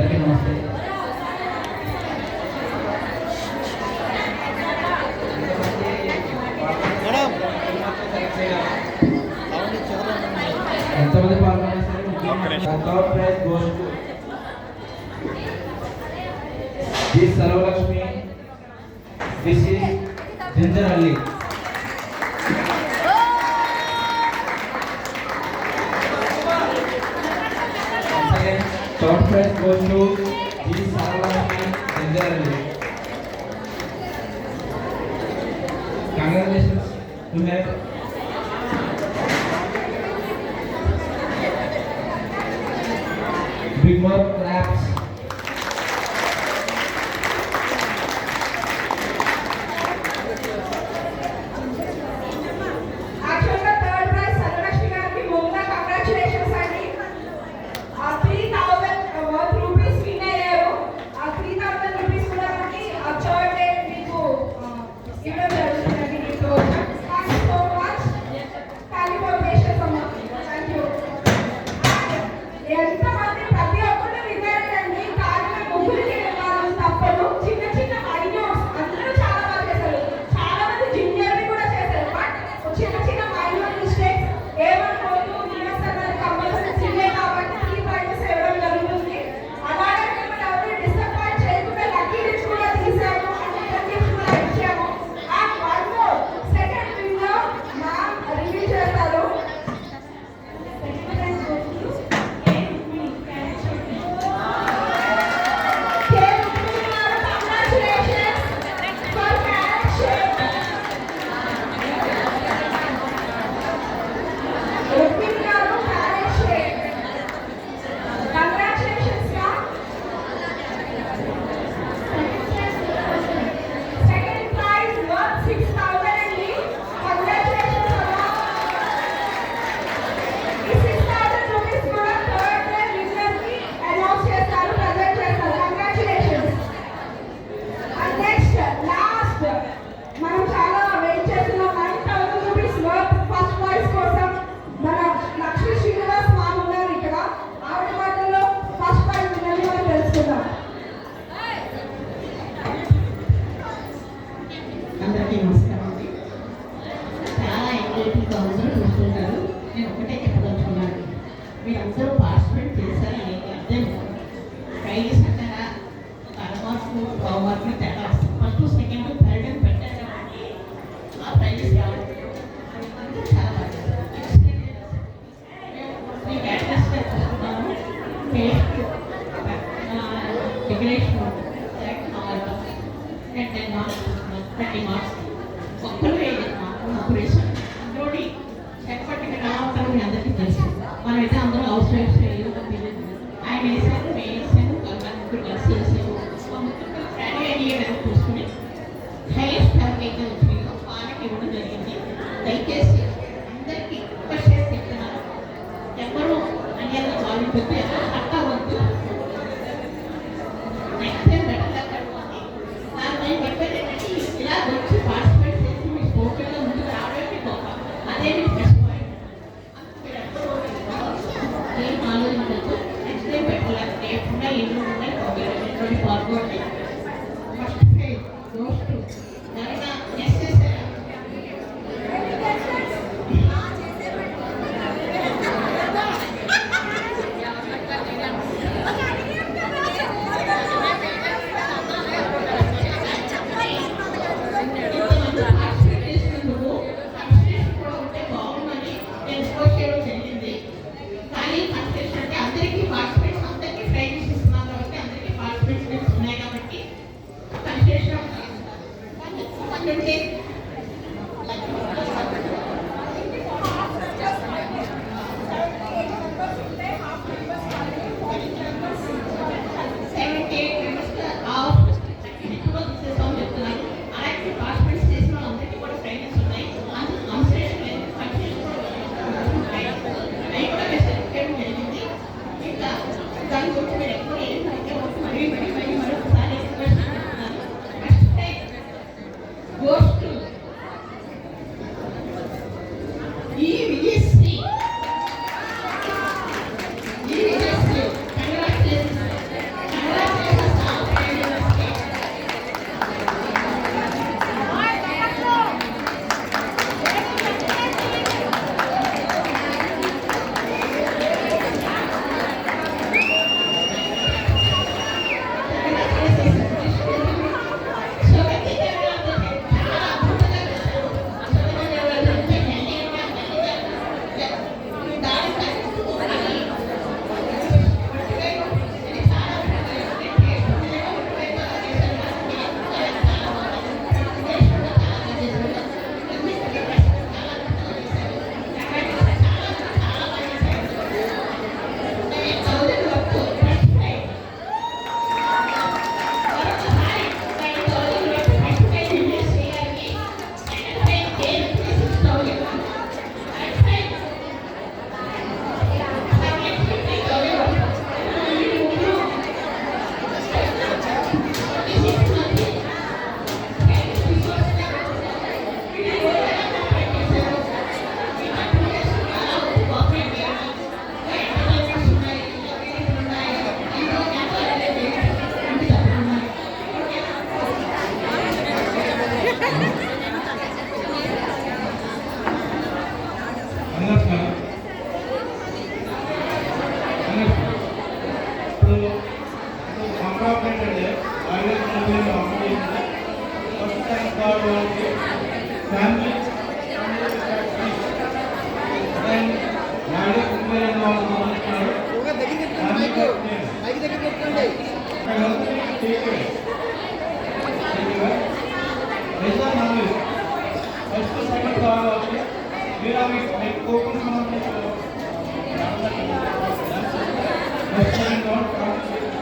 అందరికీ నమస్తే ఎంతమంది పాల్గొన్నారు prize goes to the Sarvalakshmi this is ginger అల్లి Press goes to G. Saravanan Chandrani. Congratulations to have చేయకుండా అందరూ చూస్తున్నారు నేను ఒకటే చెప్పదలుచుకున్నాను మీరందరూ పార్టిసిపేట్ చేశారని అర్థం కైలీస్ అంటారా అరమార్కు బహుమార్కు తేడా వస్తుంది ఫస్ట్ సెకండ్ థర్డ్ అని పెట్టారు ఆ ప్రైజెస్ రావడం అందరూ చాలా బాగా ten marks thirty marks Jason. Family నాడే కుంభయ్య వాళ్ళు గమనిస్తున్నారు मेरा भी एक कोकण समाज में चलो नेशनल नॉट कॉन्स्टिट्यूशन